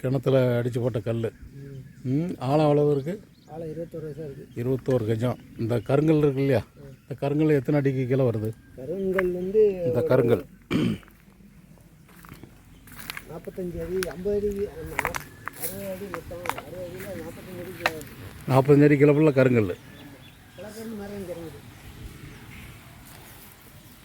கிணத்துல அடித்து போட்ட கல் ஆழம் எவ்வளவு இருக்குது இருபத்தொரு கஜம். இந்த கருங்கல் இருக்கு இல்லையா? இந்த கருங்கல் எத்தனை அடிக்கு கீழே வருது? கருங்கல் வந்து இந்த கருங்கல். நாற்பத்தஞ்சு அடி ஐம்பது அடி அறுபது அடி மொத்தம். அறுபது அடியில் நாற்பத்தஞ்சு அடி. நாற்பத்தஞ்சு அடி கருங்கல்.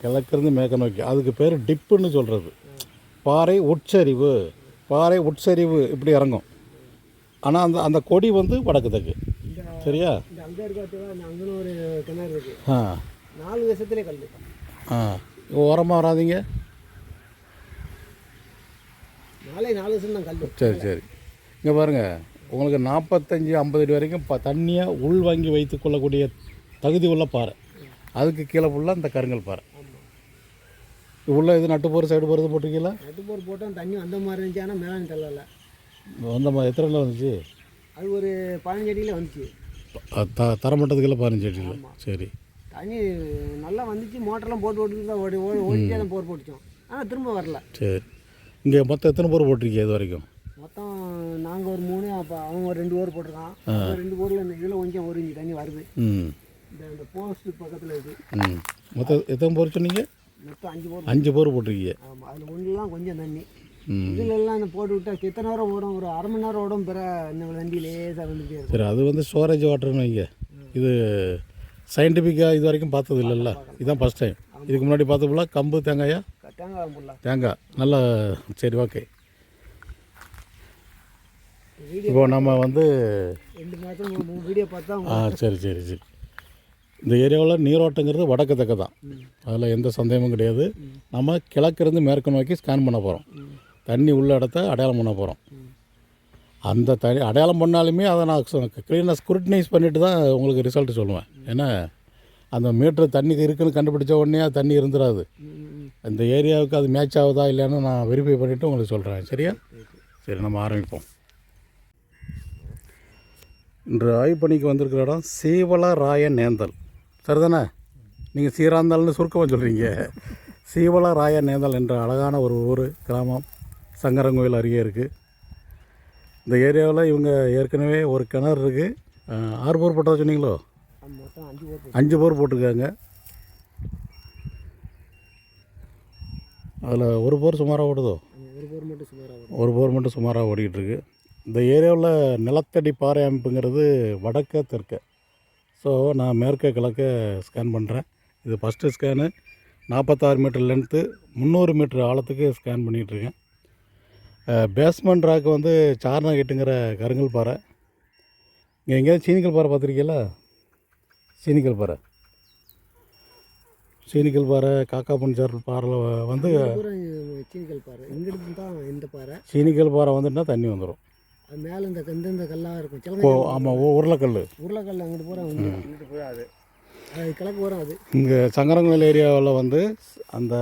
கிழக்கிருந்து மேற்க நோக்கி. அதுக்கு பேர் டிப்புன்னு சொல்கிறது பாறை உட்சரிவு. பாறை உட்சரிவு இப்படி இறங்கும். ஆனால் அந்த அந்த கொடி வந்து வடக்கு தெற்கு. சரியா? ஆ. நாலு வருஷத்துலேயே கல் ஆ. ஓரமாக வராதீங்க. நாளை நாலு வருஷம் தான் கல் சரி சரி. இங்கே பாருங்கள் உங்களுக்கு நாற்பத்தஞ்சு ஐம்பது அடி வரைக்கும் ப தண்ணியை உள் வாங்கி வைத்து கொள்ளக்கூடிய தகுதி உள்ள பாறை. அதுக்கு கீழே ஃபுல்லாக இந்த கருங்கல் பாறை. உள்ள இது நட்டு போகிற சைடு போகிறது போட்டிருக்கீங்களா? நட்டுப்போர் போட்டால் தண்ணி வந்த மாதிரி இருந்துச்சு ஆனால் மேலே தள்ளலை. வந்த மாதிரி எத்தனை நாள் வந்துச்சு? அது ஒரு பதினஞ்சு அடியில் வந்துச்சு. த தரமட்டத்துக்குள்ள பதினஞ்சு அடியில். சரி. தண்ணி நல்லா வந்துச்சு மோட்டர்லாம் போட்டு ஓட்டு தான் ஓடி ஓடி ஓடிட்டே தான் போர் போட்டுச்சோம். ஆனால் திரும்ப வரல. சரி. இங்கே மொத்தம் எத்தனை போர் போட்டிருக்கீங்க இது வரைக்கும்? மொத்தம் நாங்கள் ஒரு மூணு அப்போ அவன் ஒரு ரெண்டு போர் போட்டிருக்கான். ரெண்டு போரில் இந்த இதில் கொஞ்சம் ஒரு இஞ்சி தண்ணி வருது. இந்த இந்த போஸ்ட் பக்கத்தில் இருக்குது ம். மொத்தம் எத்தனை போர் சொன்னீங்க? மொத்தம் அஞ்சு போர் அஞ்சு போர் போட்டிருக்கீங்க. ஆமாம் அதில் ஒன்றுலாம் கொஞ்சம் தண்ணி. ம். இதில் எல்லாம் இந்த போட்டு விட்டா எத்தனை நேரம் ஓடும்? ஒரு அரை மணி நேரம் ஓடும் பிற இந்த வண்டி லேசாக வந்துட்டே இருக்கும். சரி அது வந்து ஸ்டோரேஜ் வாட்டர்னு வைங்க. இது சயின்டிஃபிக்காக இது வரைக்கும் பார்த்தது இல்லைல்ல? இதுதான் ஃபஸ்ட் டைம் இதுக்கு முன்னாடி பார்த்தப்பல கம்பு தேங்காயா? தேங்காய் தேங்காய். நல்லா சரி ஓகே இப்போ நம்ம வந்து ரெண்டு மாதம் வீடியோ பார்த்தா ஆ சரி சரி சரி. இந்த ஏரியாவில் நீரோட்டங்கிறது வடக்கு தக்க தான் அதில் எந்த சந்தேகமும் கிடையாது. நம்ம கிழக்கிருந்து மேற்கு நோக்கி ஸ்கேன் பண்ண போகிறோம் தண்ணி உள்ள இடத்த அடையாளம் பண்ண போகிறோம் அந்த தனி அடையாளம் பண்ணாலுமே அதை நான் க்ளீனாக ஸ்க்ரூட்டனைஸ் பண்ணிட்டு தான் உங்களுக்கு ரிசல்ட் சொல்லுவேன். ஏன்னா அந்த மீட்ரு தண்ணிக்கு இருக்குன்னு கண்டுபிடிச்ச உடனே அது தண்ணி இருந்துடாது இந்த ஏரியாவுக்கு அது மேட்ச் ஆகுதா இல்லையான்னு நான் வெரிஃபை பண்ணிவிட்டு உங்களுக்கு சொல்கிறேன் சரியா? சரி நம்ம ஆரம்பிப்போம். இன்று ஆய்வு பணிக்கு வந்திருக்கிற இடம் சீவலராய நேந்தல் சரிதானே? நீங்கள் சீராந்தாள்னு சுருக்கமாக சொல்கிறீங்க சீவலராய நேந்தல் என்ற அழகான ஒரு ஊர் கிராமம் சங்கரங்கோயில் அருகே இருக்குது இந்த ஏரியாவில் இவங்க ஏற்கனவே ஒரு கிணறு இருக்குது ஆறு போர் போட்டதா சொன்னீங்களோ? அஞ்சு போர் போட்டிருக்காங்க. அதில் ஒரு போர் சுமாராக ஓடுதோ? ஒரு போர் மட்டும் சுமாராக ஒரு போர் மட்டும் சுமாராக ஓடிக்கிட்டு இருக்கு. இந்த ஏரியாவில் நிலத்தடி பாறை அமைப்புங்கிறது வடக்க தெற்க. ஸோ நான் மேற்க கிழக்க ஸ்கேன் பண்ணுறேன் இது ஃபஸ்ட்டு ஸ்கேனு நாற்பத்தாறு மீட்டர் லென்த்து முந்நூறு மீட்டர் ஆழத்துக்கு ஸ்கேன் பண்ணிகிட்ருக்கேன் பேஸ்மெண்ட் ராக் வந்து சார்னாகிட்டுங்கிற கருங்கல் பாறை. இங்கே எங்கேயாவது சீனிக்கல் பாறை பார்த்துருக்கீங்களா? சீனிக்கல் பாறை. சீனிக்கல் பாறை காக்கா பஞ்சார் பாறையில் வந்து சீனிக்கல் பாறை. இங்கிட்டு தான் இந்த பாறை. சீனிக்கல் பாறை வந்துட்டுனா தண்ணி வந்துடும் அது மேலே இந்த இந்த இந்த கல்லாக இருக்கும். ஓ சிலங்க ஆமாம் ஓ உருளைக்கல் உருளைக்கல் அங்கிட்டு பூரா வந்து இங்கிட்டு பூரா அது அது கிழக்கு பூரா அது இங்கே சங்கரங்கல் ஏரியாவில் வந்து அந்த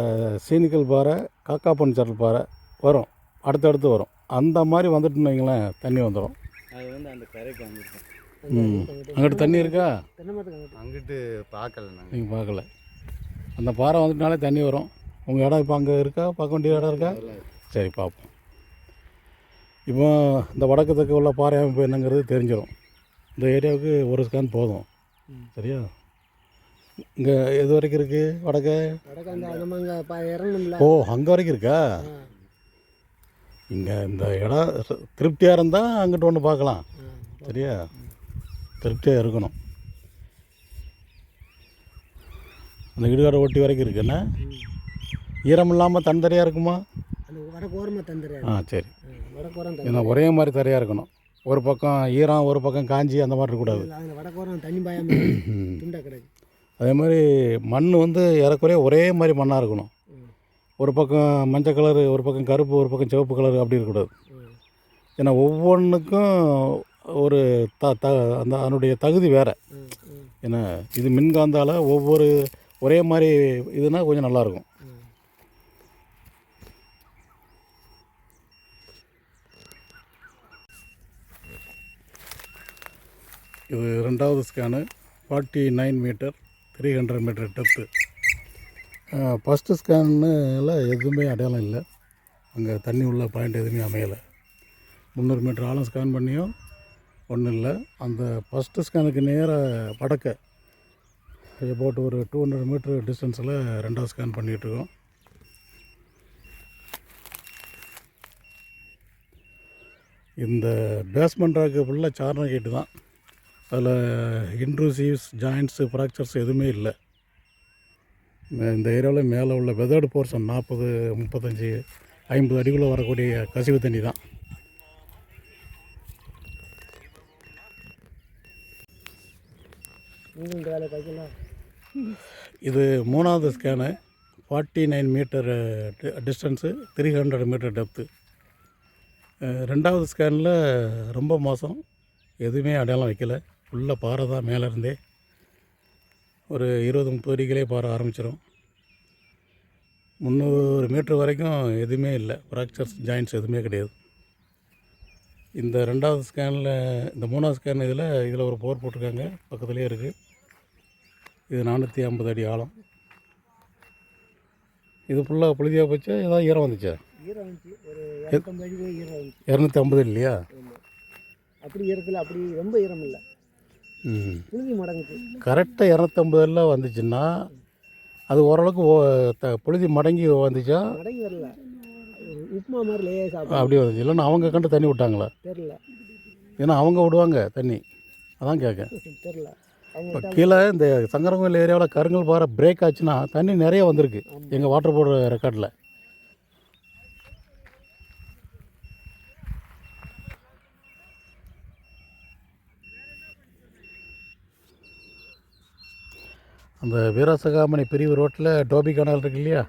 சீனிக்கல் பாறை காக்கா பஞ்சார் பாறை வரும். அடுத்தடுத்து வரும். அந்த மாதிரி வந்துட்டுன்னு வைங்களேன் தண்ணி வந்துடும் அது வந்து அந்த கரைக்கு வந்துருக்கோம். ம். அங்கிட்டு தண்ணி இருக்கா? அங்கிட்டு. அங்கிட்டு பார்க்கல நாங்கள் நீங்கள் பார்க்கல அந்த பாறை வந்துட்டுனாலே தண்ணி வரும். உங்கள் இடம் இப்போ அங்கே இருக்கா? பார்க்க வேண்டிய இடம் இருக்கா? சரி பார்ப்போம் இப்போ இந்த வடக்கு தெற்கு உள்ள பாறை அமைப்பு என்னங்கிறது தெரிஞ்சிடும். இந்த ஏரியாவுக்கு ஒரு ஸ்கேன் போதும். சரியா? இங்கே எது வரைக்கும் இருக்குது வடக்க? ஓ அங்கே வரைக்கும் இருக்கா? இங்கே இந்த இடம் திருப்தியாக இருந்தால் அங்கிட்டு ஒன்று பார்க்கலாம். சரியா? திருப்தியாக இருக்கணும். அந்த இடுகாடு ஒட்டி வரைக்கும் இருக்குண்ணே ஈரம் இல்லாமல் தந்தரையாக இருக்குமா? அந்த வடக்கு ஓரமாக ஆ சரி. ஏன்னா ஒரே மாதிரி தரையாக இருக்கணும். ஒரு பக்கம் ஈரம் ஒரு பக்கம் காஞ்சி அந்த மாதிரி இருக்கக்கூடாது. அதே மாதிரி மண் வந்து ஏறக்குறைய ஒரே மாதிரி மண்ணாக இருக்கணும். ஒரு பக்கம் மஞ்சள் கலரு ஒரு பக்கம் கருப்பு ஒரு பக்கம் சிவப்பு கலரு அப்படி இருக்கக்கூடாது. ஏன்னா ஒவ்வொன்றுக்கும் ஒரு த த அந்த அதனுடைய தகுதி வேறு. ஏன்னா இது மின்காந்தால ஒவ்வொரு ஒரே மாதிரி இதுனா கொஞ்சம் நல்லாயிருக்கும் ம். இது ரெண்டாவது scan. Forty nine metre three hundred metre depth first ஸ்கேனில் எதுவுமே அடையாளம் இல்லை. அங்கே தண்ணி உள்ள பாயிண்ட் எதுவுமே அமையலை. முந்நூறு மீட்டர் ஆழம் ஸ்கேன் பண்ணியும் ஒன்றும் இல்லை. அந்த ஃபஸ்ட்டு ஸ்கேனுக்கு நேராக வடக்க போட்டு ஒரு டூ ஹண்ட்ரட் மீட்ரு டிஸ்டன்ஸில் ரெண்டாவது ஸ்கேன் பண்ணிகிட்ருக்கோம் இந்த பேஸ்மெண்ட் ராக்கு ஃபுல்லாக சார்ன கேட்டு தான். அதில் இன்ட்ரூசிவ்ஸ் ஜாயின்ட்ஸு ஃப்ராக்சர்ஸ் எதுவுமே இல்லை. இந்த- ஏரியாவில் மேலே உள்ள வெதர்டு போர்ஷன் நாற்பது முப்பத்தஞ்சு ஐம்பது அடிக்குள்ளே வரக்கூடிய கசிவு தண்ணி தான். இது மூணாவது scan forty nine metre distance three hundred metre depth ரெண்டாவது ஸ்கேனில் ரொம்ப மோசம். எதுவுமே அடையாளம் வைக்கல. ஃபுல்லாக பாறை தான் மேலே இருந்தே. ஒரு இருபது முப்பது அடிகளே பாறை ஆரம்பிச்சிடும் முந்நூறு மீட்ரு வரைக்கும் எதுவுமே இல்லை. ஃப்ராக்சர்ஸ் ஜாயின்ட்ஸ் எதுவுமே கிடையாது. இந்த ரெண்டாவது ஸ்கேனில் இந்த மூணாவது ஸ்கேன் இதில் இதில் ஒரு போர் போட்டிருக்காங்க. பக்கத்துலேயே இருக்குது இது நானூற்றி ஐம்பது அடி ஆழம். இது ஃபுல்லாக புழுதியாக போச்சா? ஏதாவது ஈரம் வந்துச்சா? இரநூத்தி ஐம்பது இல்லையா? அப்படி ஈரத்தில் அப்படி ரொம்ப ஈரம் இல்லை. புழுதி மடங்குச்சு கரெக்டாக இரநூத்தம்பதுல வந்துச்சுன்னா அது ஓரளவுக்கு புழுதி மடங்கி வந்துச்சா? மடங்கி வரல. உப்புமா மாதிரி லேயே சாப்பிடும் அப்படி வந்துச்சு. இல்லைன்னா அவங்க கண்டு தண்ணி விட்டாங்களா? தெரில ஏன்னா அவங்க விடுவாங்க தண்ணி. அதான் கேட்க தெரில இப்போ கீழே இந்த சங்கரங்கோயில் ஏரியாவில் கருங்கல் பாறை பிரேக் ஆச்சுன்னா தண்ணி நிறைய வந்திருக்கு. எங்கள் வாட்டர் போர்டு ரெக்கார்டில் அந்த வீரசகாமணி பிரிவு ரோட்டில் டோபி கனால் இருக்கு இல்லையா?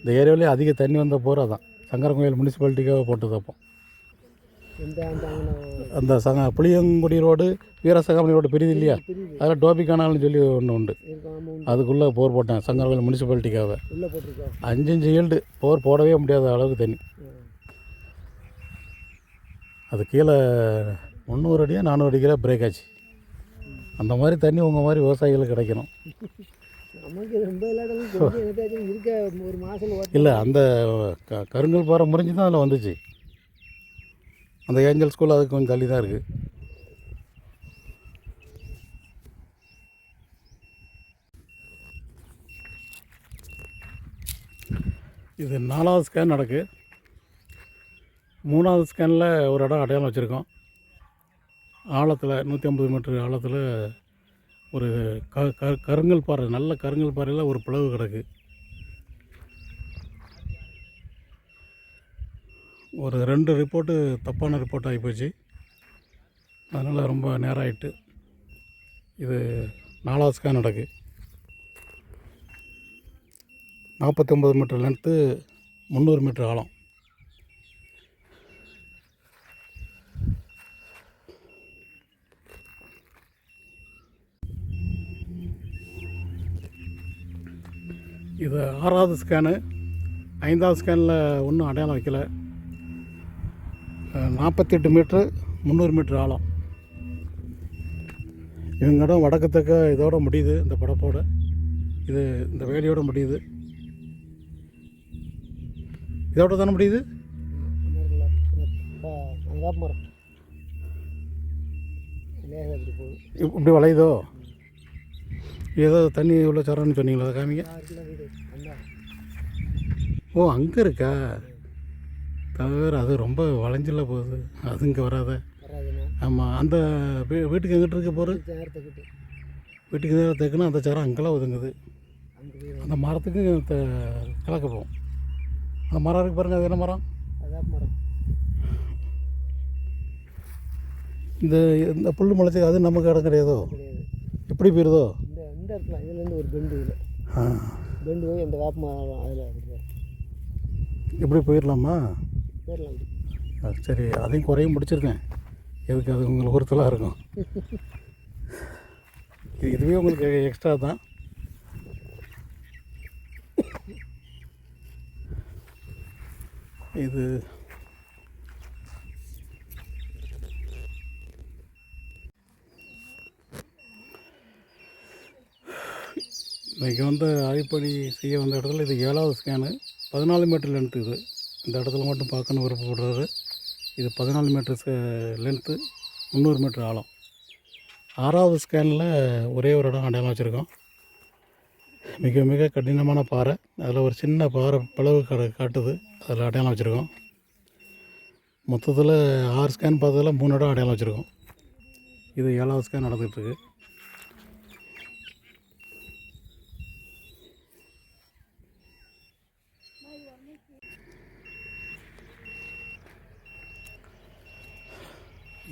இந்த ஏரியாவிலே அதிக தண்ணி வந்த போகிற தான் சங்கரங்கோயில் முனிசிபாலிட்டிக்காக போட்டது அப்போ. அந்த சங்க புளியங்குடி ரோடு வீரசகாமணி ரோடு பிரிவு இல்லையா? அதில் டோபி கனால்னு சொல்லி ஒன்று உண்டு. அதுக்குள்ளே போர் போட்டேன் சங்கரங்கோயில் முனிசிபாலிட்டிக்காக அஞ்சு அஞ்சு அஞ்சஞ்சு ஈல்டு போர் போடவே முடியாத அளவுக்கு தண்ணி. அது கீழே முந்நூறு அடியாக நானூறு அடிக்கிற பிரேக் ஆச்சு. அந்த மாதிரி தண்ணி உங்கள் மாதிரி விவசாயிகளுக்கு கிடைக்கணும். நமக்கு ரொம்ப இல்லாட்டாலும் இருக்க ஒரு மாதம் இல்லை அந்த க கருங்கல் பாறை முறிஞ்சு தான் அதில் வந்துச்சு. அந்த ஏஞ்சல் ஸ்கூல் அதுக்கு கொஞ்சம் தள்ளி தான் இருக்குது இது நாலாவது ஸ்கேன் நடக்கு. மூணாவது ஸ்கேனில் ஒரு இடம் அடையாளம் வச்சுருக்கோம். ஆழத்தில் நூற்றி ஐம்பது மீட்டர் ஆழத்தில் ஒரு க க கருங்கல் பாறை நல்ல கருங்கல் பாறையில் ஒரு பிளவு கிடக்கு. ஒரு ரெண்டு ரிப்போர்ட்டு தப்பான ரிப்போர்ட் ஆகிப்போச்சு அதனால் ரொம்ப நேரம் ஆயிட்டு இது நாலாவது ஸ்கேன் நடக்கு. நாற்பத்தொம்பது மீட்டர் லென்த்து முந்நூறு மீட்டர் ஆழம். இது ஆறாவது ஸ்கேனு ஐந்தாவது ஸ்கேனில் ஒன்றும் அடையாளம் வைக்கல. நாற்பத்தெட்டு மீட்ரு முந்நூறு மீட்ரு ஆழம். இவங்க இடம் வடக்கு தெற்க இதோட முடியுது இந்த படப்போட. இது இந்த வேலியோட முடியுது. இதோட தானே முடியுது? இப்படி வளையுதோ? ஏதோ தண்ணி உள்ள சரம்னு சொன்னீங்களா அதை காமிங்க. ஓ அங்கே இருக்கா? தவிர அது ரொம்ப வளைஞ்சில போகுது. அது இங்கே வராத. ஆமாம் அந்த வீ- வீட்டுக்கு எங்கிட்ட இருக்க போகிற வீட்டுக்கு நேரம் தைக்கணும் அந்த சரம் அங்கெல்லாம் ஒதுங்குது. அந்த மரத்துக்கு த கலக்க போகும். அந்த மரம் இருக்கு பாருங்க அது என்ன மரம்? இந்த இந்த புல் முளைச்சி அது நமக்கு இடம் கிடையாதோ? எப்படி போயிருதோ? இந்த இடத்துல இதுலேருந்து ஒரு பெண்டு இதில் பெண்டு போய் அந்த வேப்ப மரம் அதில் இப்படி போயிடலாமா? ஆ, சரி அதையும் குறையும் முடிச்சிருக்கேன். எதுக்கு அது உங்களுக்கு ஒருத்தலாக இருக்கும்? இது இதுவே உங்களுக்கு எக்ஸ்ட்ரா தான். இது இன்றைக்கி வந்து ஆய்வுப்பணி செய்ய வந்த இடத்துல இது ஏழாவது ஸ்கேனு பதினாலு மீட்டர் லென்த்து இது. இந்த இடத்துல மட்டும் பார்க்கணும் விருப்பப்படுறது இது பதினாலு மீட்டர் லென்த்து முந்நூறு மீட்டர் ஆழம். ஆறாவது ஸ்கேனில் ஒரே ஒரு இடம் அடையாளம் வச்சுருக்கோம். மிக மிக கடினமான பாறை. அதில் ஒரு சின்ன பாறை பிளவு காட்டுது. அதில் அடையாளம் வச்சுருக்கோம். மொத்தத்தில் ஆறு ஸ்கேன் பார்த்ததில் மூணு இடம் அடையாளம் வச்சுருக்கோம். இது ஏழாவது ஸ்கேன் நடந்துகிட்ருக்கு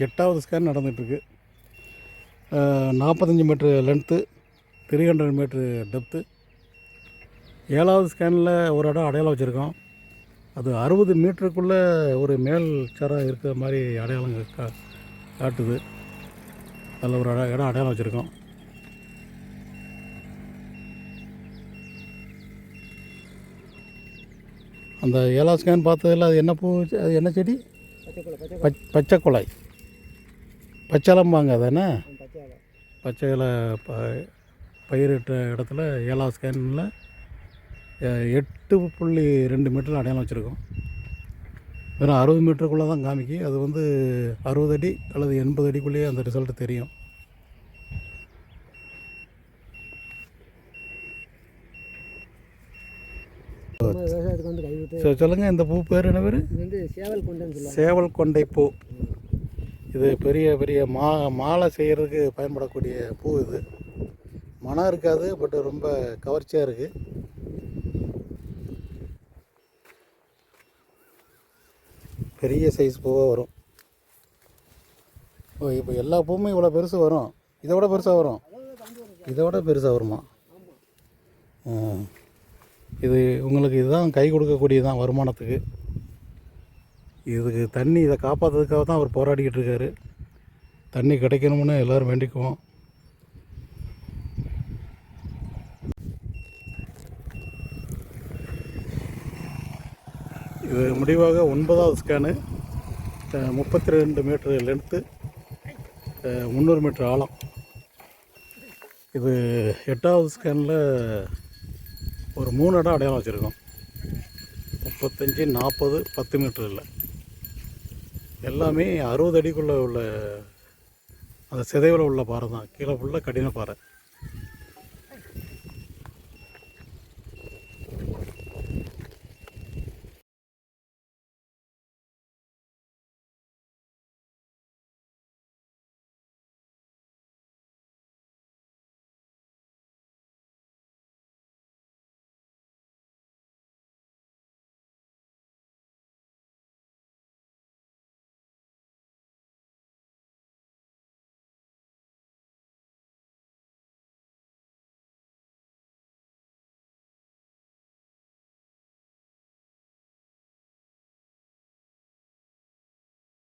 எட்டாவது ஸ்கேன் நடந்துகிட்ருக்கு நாற்பத்தஞ்சு metre length three hundred metre depth ஏழாவது ஸ்கேனில் ஒரு இடம் அடையாளம் வச்சுருக்கோம். அது அறுபது மீட்டருக்குள்ளே ஒரு மேல் சரம் இருக்கிற மாதிரி அடையாளம் கா காட்டுது. அதில் ஒரு இடம் இடம் அடையாளம் வச்சுருக்கோம். அந்த ஏழாவது ஸ்கேன் பார்த்ததில் அது என்ன பூ அது என்ன செடி? பச் பச்சை குழாய் பச்சளம்பாங்க அதானே பச்சை இலை. ப பயிரிட்ட இடத்துல ஏழாவது ஸ்கேனில் எட்டு புள்ளி ரெண்டு மீட்டர் அடையாளம் வச்சுருக்கோம். வெறும் அறுபது மீட்டருக்குள்ளே தான் காமிக்கி. அது வந்து அறுபது அடி அல்லது எண்பது அடிக்குள்ளேயே அந்த ரிசல்ட் தெரியும். சரி சொல்லுங்கள் இந்த பூ பேர் என்ன பேர்? சேவல் கொண்டை பூ. இது பெரிய பெரிய மா மாலை செய்கிறதுக்கு பயன்படக்கூடிய பூ இது. மனம் இருக்காது பட் ரொம்ப கவர்ச்சியாக இருக்குது பெரிய சைஸ் பூவாக வரும். ஓ இப்போ எல்லா பூவுமே இவ்வளோ பெருசு வரும். இதை விட பெருசாக வரும். இதை விட பெருசாக வருமா? இது உங்களுக்கு இதுதான் கை கொடுக்கக்கூடியதான் வருமானத்துக்கு. இதுக்கு தண்ணி இதை காப்பாற்றுறதுக்காக தான் அவர் போராடிக்கிட்டு இருக்காரு. தண்ணி கிடைக்கணும்னு எல்லோரும் வேண்டிக்குவோம். இது முடிவாக ஒன்பதாவது ஸ்கேனு முப்பத்தி ரெண்டு மீட்ரு லென்த்து முந்நூறு மீட்ரு ஆழம். இது எட்டாவது ஸ்கேனில் ஒரு மூணு இடம் அடையாளம் வச்சுருக்கோம். முப்பத்தஞ்சு நாற்பது பத்து மீட்டர் இல்லை எல்லாமே அறுபது அடிக்குள்ளே உள்ள அந்த சிதைவில் உள்ள பாறை தான். கீழே ஃபுல்லாக கடின பாறை.